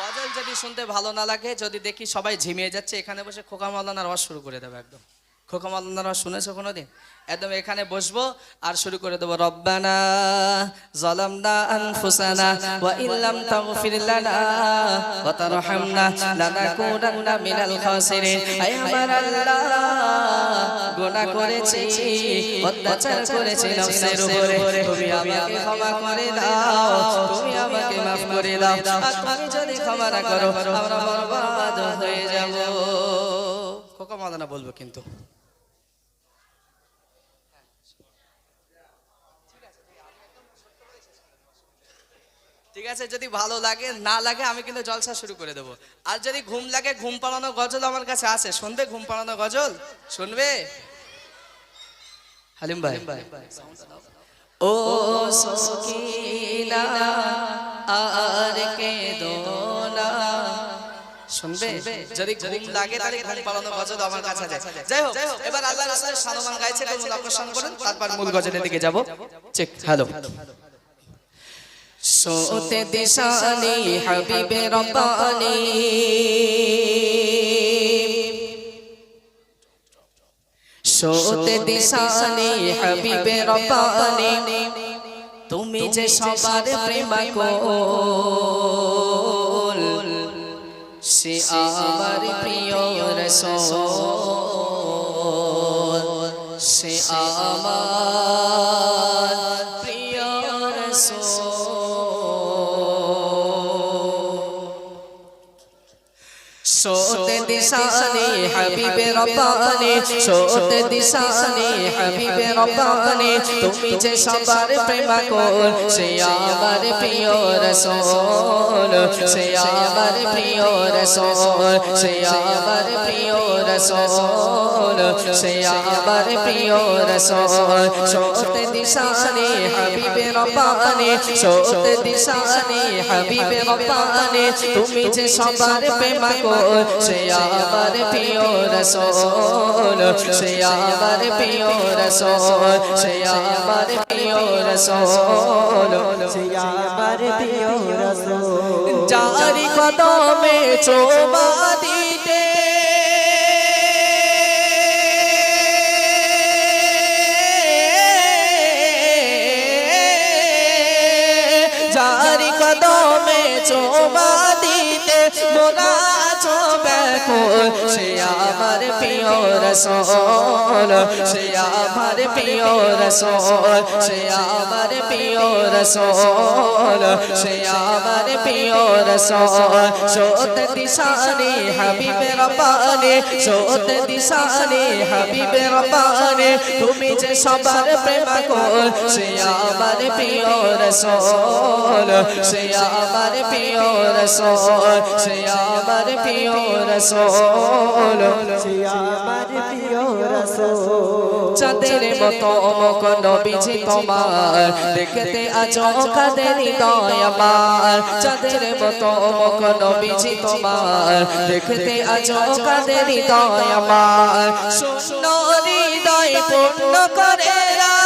গজল যদি শুনতে ভালো না লাগে, যদি দেখি সবাই ঝিমিয়ে যাচ্ছে, এখানে বসে খোকা মাওলানার আওয়াজ শুরু করে দেবে একদম। খোকা মাওলানার আওয়াজ শুনেছো কোনোদিন? একদম এখানে বসবো আর শুরু করে দেবো, রব্বানা জালামনা আনফুসানা ওয়া ইল্লাম তাগফির লানা ওয়া তারহামনা লানাকুনান্না মিনাল খাসিরিন। আমার আল্লাহ, গুনাহ করেছি, অত্যাচার করেছি নফসের উপরে। তুমি আমাকে ক্ষমা করে দাও, তুমি আমাকে মাফ করে দাও। যদি ক্ষমা না করো, আমরা বরবাদ হয়ে যাব। খোকা মাদানা বলব কিন্তু ঠিক আছে? যদি ভালো লাগে, না লাগে, আমি কিন্তু জলসা শুরু করে দেবো। আর যদি ঘুম লাগে, ঘুম পাড়ানো গজল আমার কাছে আছে। শুনবে ঘুম পাড়ানো গজল? শুনবে? হালিম ভাই। ও শুনবে? যদি ঘুম লাগে, তাহলে ঘুম পাড়ানো গজল আমার কাছে আছে। যাই হোক, এবার আল্লাহ রাসূলের গাইছে তারপর মূল গজলের দিকে যাব। চেক হ্যালো সোতে দিশানি হাবিবে রব্বানি সোতে দিশানি হাবিবে রব্বানি তুমি যে সবার প্রেমা কোল সে আমার প্রিয় রসোল। সে আমার সোতে দিশানি হাবিবে রব্বানি সোতে দিশানি হাবিবে রব্বানি তুমি যে সবার প্রেম কর সে আমার প্রিয় রসূল সে আমার প্রিয় রসূল সে আমার প্রিয় রসূল সে আমার প্রিয় রসূল সোতে দিশানি হাবিবে রব্বানি সোতে দিশানি হাবিবে রব্বানি তুমি যে সবার প্রেম কোল সে আমার প্রিয় রসূল সে আমার প্রিয় রসূল সে প্রিয় রসূল সে প্রিয় রসূল জারি কদমে চোবা দিতে। জারি কদমে চোবা দিতে মোরা সে আমার প্রিয় রসোল, সে আমার প্রিয় রসোল, সে আমার প্রিয় রসোল, সে আমার প্রিয় রসোল। সোত দিশানি হাবিবে রব্বানি, সোত দিশানি হাবিবে রব্বানি, তুমি যে সবার প্রেম কোল সে আমার প্রিয় রসোল, সে আমার প্রিয় রসোল, সে আমার প্রিয় রসোল। রসূল চাঁদের মতো অমক নবীজি তোমার দেখতে আছো কাদের হৃদয় চাঁদের মতো অমক নবীজি তোমার দেখতে আছো কাদের হৃদয় আমার শূন্য হৃদয় পূর্ণ করে দাও।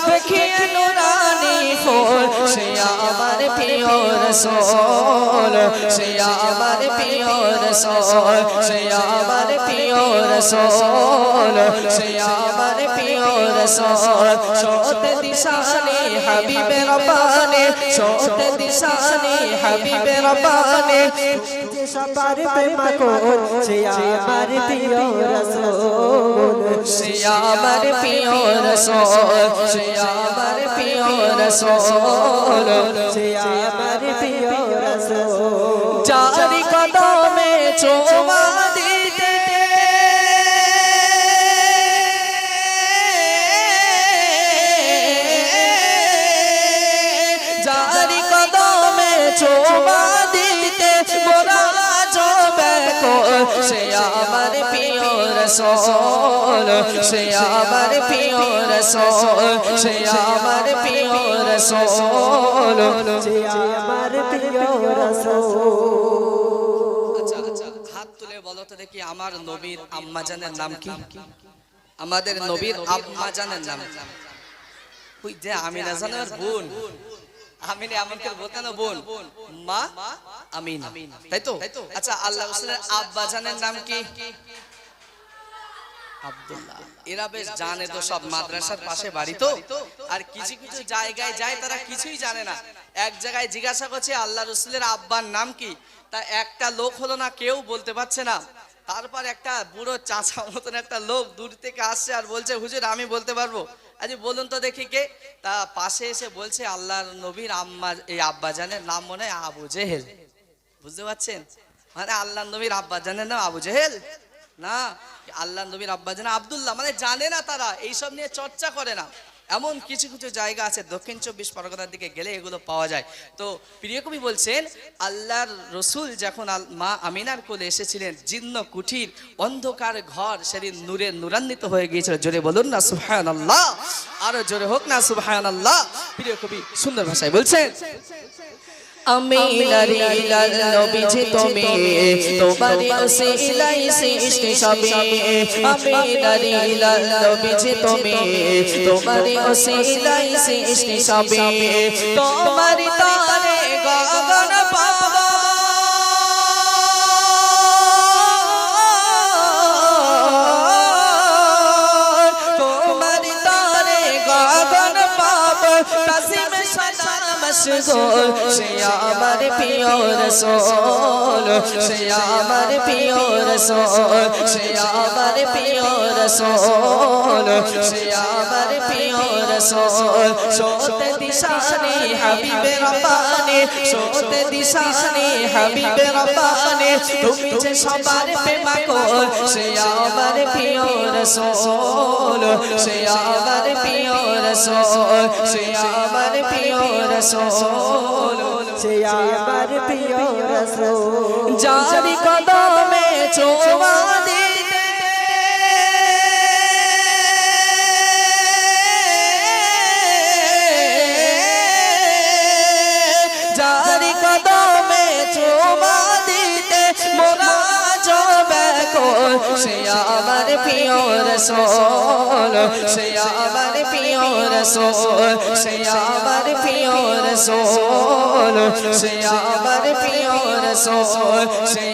দেখিয়ে নুরানি ফুল সে আমার প্রিয় রসোল সে আমার প্রিয় রসোল সে আমার প্রিয় রসোল সে আমার প্রিয় রসোল সোত দিশানি হাবিবে রব্বানি সোত দিশানি হাবিবে রব্বানি যে সবার প্রেম কোল সে আমার প্রিয় রসূল। সে আমার প্রিয় রসোল সে আমার প্রিয় রসোল। সে আমার প্রিয় রসূল। চারি কদমে রসোল সে আমার প্রিয় রসোল সে আমার প্রিয় রসোল সে আমার প্রিয় রসূল। আচ্ছা আচ্ছা হাত তুলে বলো তো দেখি আমার নবীর আম্মা জানের নাম কি? আমাদের নবীর আম্মা জানেন নাম। ওই যে আমিনা জানের বোন। আমিনে বলতে না বোন। মা আমিনা। তাই তো? আচ্ছা আল্লাহ আব্বা জানের নাম কি? আব্দুল্লাহ। এরা বেশ জানে তো সব মাদ্রাসার পাশে বাড়ি তো। আর কিছু কিছু জায়গায় যায় তারা কিছুই জানে না। এক জায়গায় জিজ্ঞাসা করছে আল্লাহ রসুলের আব্বার নাম কি? তা একটা লোক হলো না কেউ বলতে পারছে না। তারপর একটা বুড়ো চাচা মতন একটা লোক দূর থেকে আসছে আর বলছে হুজুর আমি বলতে পারব? আজ বলুন তো দেখি কে। তা পাশে এসে বলছে আল্লাহর নবীর আম্মা এই আব্বা জানের নাম মনে হয় আবু জেহেল। বুঝতে পারছেন? মানে আল্লাহ নবীর আব্বা জানের নাম আবু জেহেল। না? আল্লাহ নবীর আব্বা জান আব্দুল্লাহ মানে জানে না তারা, এইসব নিয়ে চর্চা করে না। এমন কিছু কিছু জায়গা আছে, দক্ষিণ চব্বিশ পরগনার দিকে গেলে এগুলো পাওয়া যায়। তো প্রিয় কবি বলছেন, আল্লাহর রসুল যখন মা আমিনার কোলে এসেছিলেন, জীর্ণ কুঠির অন্ধকার ঘর সেদিন নূরে নূরান্বিত হয়ে গিয়েছিল। জোরে বলুন না সুহায়ন আল্লাহ আরও জোরে হোক না সুহায়ন আল্লাহ প্রিয় কবি সুন্দর ভাষায় বলছেন আমি লাল নবীজি তুমি তোমারি ওসিলাই সৃষ্টি সবে আমি লাল নবীজি তুমি তোমারি ওসিলাই সৃষ্টি সবে তোমারি তারে গগন পাবো কাসিম সালাম মশগুল সে আমার প্রিয় রসূল সে আমার প্রিয় রসূল, সে আমার প্রিয় রসূল, সে আমার প্রিয় রসূল। সোতে দিশানে হাবিবে রব্বানি, সোতে দিশানে হাবিবে রব্বানি, তুমি যে সবার প্রেমা কর সে আমার প্রিয় রসূল আমার প্রিয় রসূল আমার প্রিয় রসূল। সে আমার প্রিয় রসুল। জারি কদমে চোমা দিতে। জারি কদমে চোমা দিতে মোরা যাবে সে আমার প্রিয় রসূল। সে আমার প্রিয় রসূল। সে আমার প্রিয় রসূল। সে আমার প্রিয় রসূল। সে